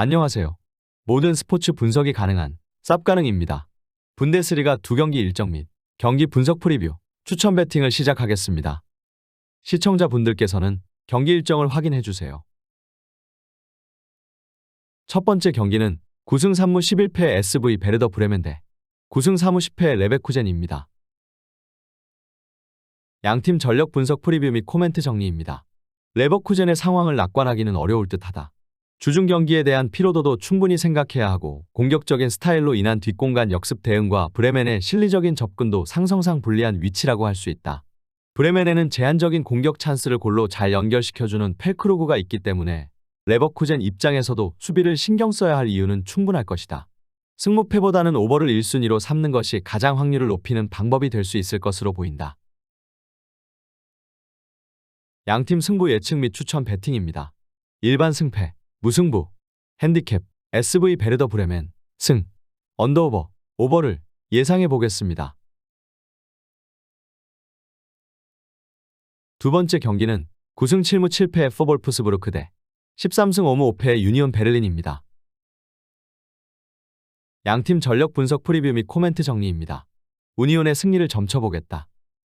안녕하세요. 모든 스포츠 분석이 가능한 쌉가능입니다. 분데스리가 두 경기 일정 및 경기 분석 프리뷰, 추천 배팅을 시작하겠습니다. 시청자분들께서는 경기 일정을 확인해 주세요. 첫 번째 경기는 9승 3무 11패 SV 베르더 브레멘 대 9승 3무 10패 레베쿠젠입니다. 양팀 전력 분석 프리뷰 및 코멘트 정리입니다. 레버쿠젠의 상황을 낙관하기는 어려울 듯하다. 주중 경기에 대한 피로도도 충분히 생각해야 하고 공격적인 스타일로 인한 뒷공간 역습 대응과 브레멘의 실리적인 접근도 상성상 불리한 위치라고 할 수 있다. 브레멘에는 제한적인 공격 찬스를 골로 잘 연결시켜주는 펠크루그가 있기 때문에 레버쿠젠 입장에서도 수비를 신경 써야 할 이유는 충분할 것이다. 승무패보다는 오버를 1순위로 삼는 것이 가장 확률을 높이는 방법이 될 수 있을 것으로 보인다. 양팀 승부 예측 및 추천 배팅입니다. 일반 승패, 무승부, 핸디캡, SV 베르더 브레멘, 승, 언더오버, 오버를 예상해 보겠습니다. 두 번째 경기는 9승 7무 7패 포볼프스부르크 대 13승 5무 5패 유니온 베를린입니다. 양팀 전력 분석 프리뷰 및 코멘트 정리입니다. 우니온의 승리를 점쳐보겠다.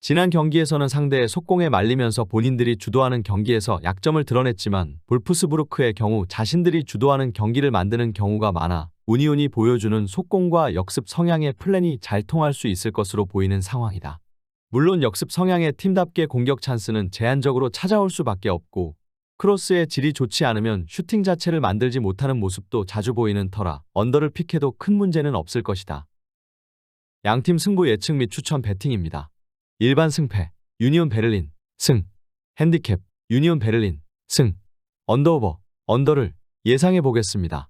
지난 경기에서는 상대의 속공에 말리면서 본인들이 주도하는 경기에서 약점을 드러냈지만 볼프스부르크의 경우 자신들이 주도하는 경기를 만드는 경우가 많아 우니온이 보여주는 속공과 역습 성향의 플랜이 잘 통할 수 있을 것으로 보이는 상황이다. 물론 역습 성향의 팀답게 공격 찬스는 제한적으로 찾아올 수밖에 없고 크로스의 질이 좋지 않으면 슈팅 자체를 만들지 못하는 모습도 자주 보이는 터라 언더를 픽해도 큰 문제는 없을 것이다. 양팀 승부 예측 및 추천 배팅입니다. 일반 승패, 유니온 베를린, 승, 핸디캡, 유니온 베를린, 승, 언더오버, 언더를 예상해 보겠습니다.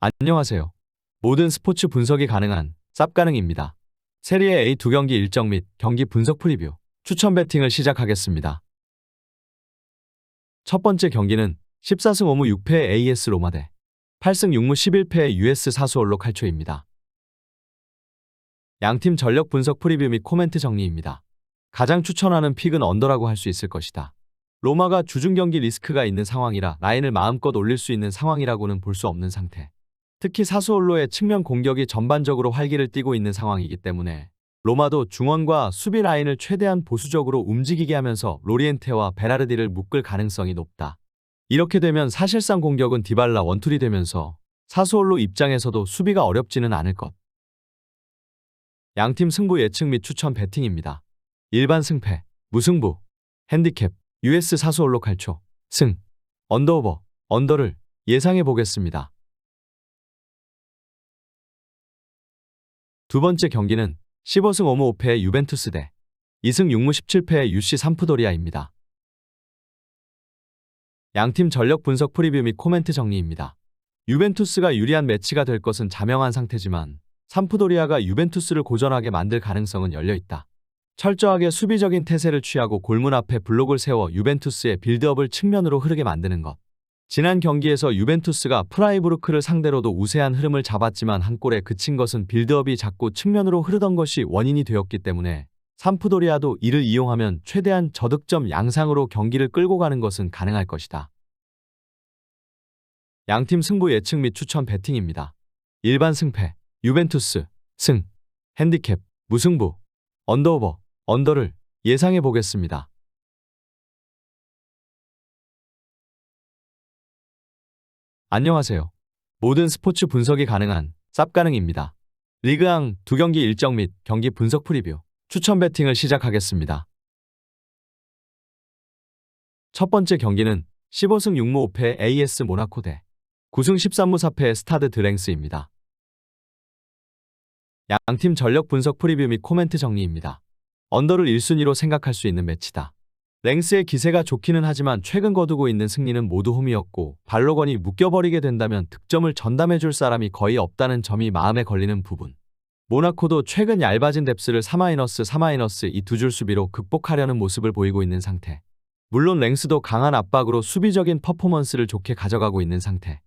안녕하세요. 모든 스포츠 분석이 가능한 쌉가능입니다. 세리에 A 두 경기 일정 및 경기 분석 프리뷰, 추천 배팅을 시작하겠습니다. 첫 번째 경기는 14승 5무 6패 AS 로마 대 8승 6무 11패 US 사수올로 칼초입니다. 양팀 전력 분석 프리뷰 및 코멘트 정리입니다. 가장 추천하는 픽은 언더라고 할 수 있을 것이다. 로마가 주중 경기 리스크가 있는 상황이라 라인을 마음껏 올릴 수 있는 상황이라고는 볼 수 없는 상태. 특히 사수올로의 측면 공격이 전반적으로 활기를 띠고 있는 상황이기 때문에 로마도 중원과 수비 라인을 최대한 보수적으로 움직이게 하면서 로리엔테와 베라르디를 묶을 가능성이 높다. 이렇게 되면 사실상 공격은 디발라 원툴이 되면서 사수올로 입장에서도 수비가 어렵지는 않을 것. 양팀 승부 예측 및 추천 배팅입니다. 일반 승패, 무승부, 핸디캡, US 사수 올로 칼초, 승, 언더오버, 언더를 예상해 보겠습니다. 두 번째 경기는 15승 5무 5패 유벤투스 대 2승 6무 17패 UC 삼프도리아입니다. 양팀 전력 분석 프리뷰 및 코멘트 정리입니다. 유벤투스가 유리한 매치가 될 것은 자명한 상태지만 삼프도리아가 유벤투스를 고전하게 만들 가능성은 열려 있다. 철저하게 수비적인 태세를 취하고 골문 앞에 블록을 세워 유벤투스의 빌드업을 측면으로 흐르게 만드는 것. 지난 경기에서 유벤투스가 프라이부르크를 상대로도 우세한 흐름을 잡았지만 한 골에 그친 것은 빌드업이 자꾸 측면으로 흐르던 것이 원인이 되었기 때문에 삼프도리아도 이를 이용하면 최대한 저득점 양상으로 경기를 끌고 가는 것은 가능할 것이다. 양팀 승부 예측 및 추천 배팅입니다. 일반 승패, 유벤투스, 승, 핸디캡, 무승부, 언더오버, 언더를 예상해 보겠습니다. 안녕하세요. 모든 스포츠 분석이 가능한 쌉가능입니다. 리그앙 두 경기 일정 및 경기 분석 프리뷰, 추천 배팅을 시작하겠습니다. 첫 번째 경기는 15승 6무 5패 AS 모나코 대 9승 13무 4패 스타드 드랭스입니다. 양팀 전력 분석 프리뷰 및 코멘트 정리입니다. 언더를 1순위로 생각할 수 있는 매치다. 랭스의 기세가 좋기는 하지만 최근 거두고 있는 승리는 모두 홈이었고 발로건이 묶여버리게 된다면 득점을 전담해줄 사람이 거의 없다는 점이 마음에 걸리는 부분. 모나코도 최근 얇아진 뎁스를 3-3- 이두 줄 수비로 극복하려는 모습을 보이고 있는 상태. 물론 랭스도 강한 압박으로 수비적인 퍼포먼스를 좋게 가져가고 있는 상태.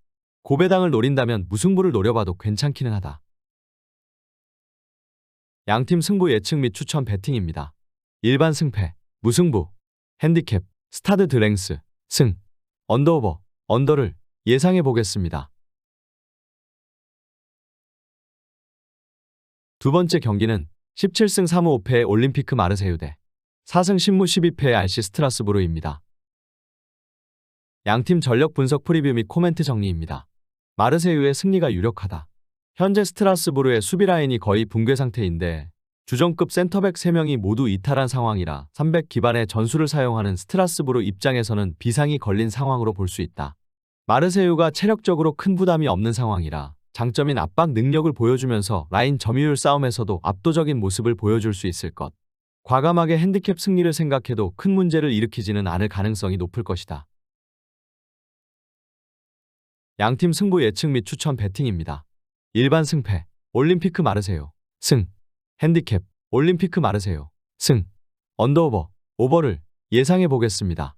고배당을 노린다면 무승부를 노려봐도 괜찮기는 하다. 양팀 승부 예측 및 추천 배팅입니다. 일반 승패, 무승부, 핸디캡, 스타드 드랭스, 승, 언더오버, 언더를 예상해 보겠습니다. 두 번째 경기는 17승 3무 5패의 올림피크 마르세유 대 4승 10무 12패의 RC 스트라스부르입니다. 양팀 전력 분석 프리뷰 및 코멘트 정리입니다. 마르세유의 승리가 유력하다. 현재 스트라스부르의 수비 라인이 거의 붕괴 상태인데 주전급 센터백 3명이 모두 이탈한 상황이라 300 기반의 전술을 사용하는 스트라스부르 입장에서는 비상이 걸린 상황으로 볼 수 있다. 마르세유가 체력적으로 큰 부담이 없는 상황이라 장점인 압박 능력을 보여주면서 라인 점유율 싸움에서도 압도적인 모습을 보여줄 수 있을 것. 과감하게 핸디캡 승리를 생각해도 큰 문제를 일으키지는 않을 가능성이 높을 것이다. 양팀 승부 예측 및 추천 배팅입니다. 일반 승패, 올림피크 마르세유, 승, 핸디캡, 올림피크 마르세유, 승, 언더오버, 오버를 예상해 보겠습니다.